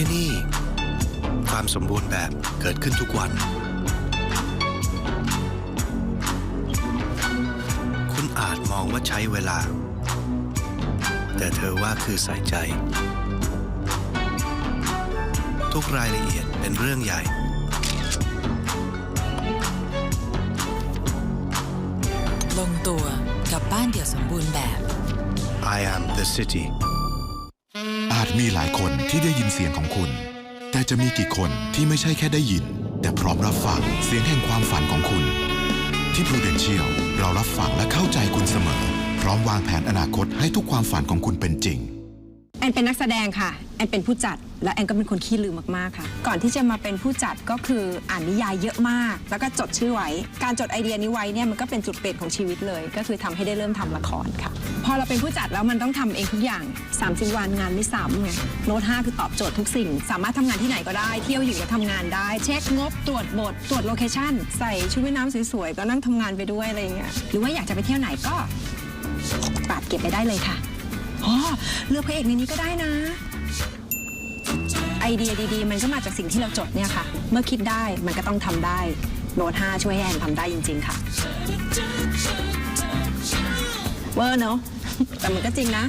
ที่นี่ ความสมบูรณ์แบบเกิดขึ้นทุกวัน คุณอาจมองว่าใช้เวลา แต่เธอว่าคือใส่ใจ ทุกรายละเอียดเป็นเรื่องใหญ่ลงตัวกับบ้านเดี่ยวสมบูรณ์แบบ I am the city อา จมีหลายคนที่ได้ยินเสียงของคุณ แต่จะมีกี่คนที่ไม่ใช่แค่ได้ยิน แต่พร้อมรับฟังเสียงแห่งความฝันของคุณ ที่ Prudential เรารับฟังและเข้าใจคุณเสมอ พร้อมวางแผนอนาคตให้ทุกความฝันของคุณเป็นจริง แอนเป็นนักแสดงค่ะ แอนเป็นผู้จัด และแอนก็เป็นคนขี้ลืมมากๆค่ะ ก่อนที่จะมาเป็นผู้จัดก็คืออ่านนิยายเยอะมาก แล้วก็จดชื่อไว้ การจดไอเดียนี้ไว้เนี่ยมันก็เป็นจุดเปลี่ยนของชีวิตเลย ก็คือทำให้ได้เริ่มทำละครค่ะ พอเราเป็นผู้จัดแล้วมันต้องทำเองทุกอย่าง 30 วันงานไม่ซ้ำไงโน้ต5คือตอบโจทย์ทุกสิ่ง สามารถทำงานที่ไหนก็ได้ เที่ยวอยู่ก็ทำงานได้ เช็คงบตรวจบทตรวจโลเคชั่นใส่ชุดว่ายน้ำสวยๆก็นั่งทำงานไปด้วยอะไรอย่างเงี้ยหรือว่าอยากจะไปเที่ยวไหนก็ปาดเก็บไปได้เลยค่ะอ๋อเลือกพระเอกในนี้ก็ได้นะ ไอเดียดีๆ มันก็มาจากสิ่งที่เราจดเนี่ยค่ะ เมื่อคิดได้มันก็ต้องทำได้โน้ต5ช่วยให้แอนทำได้จริง ๆ ค่ะ เวอร์เนอะ แต่มันก็จริงนะ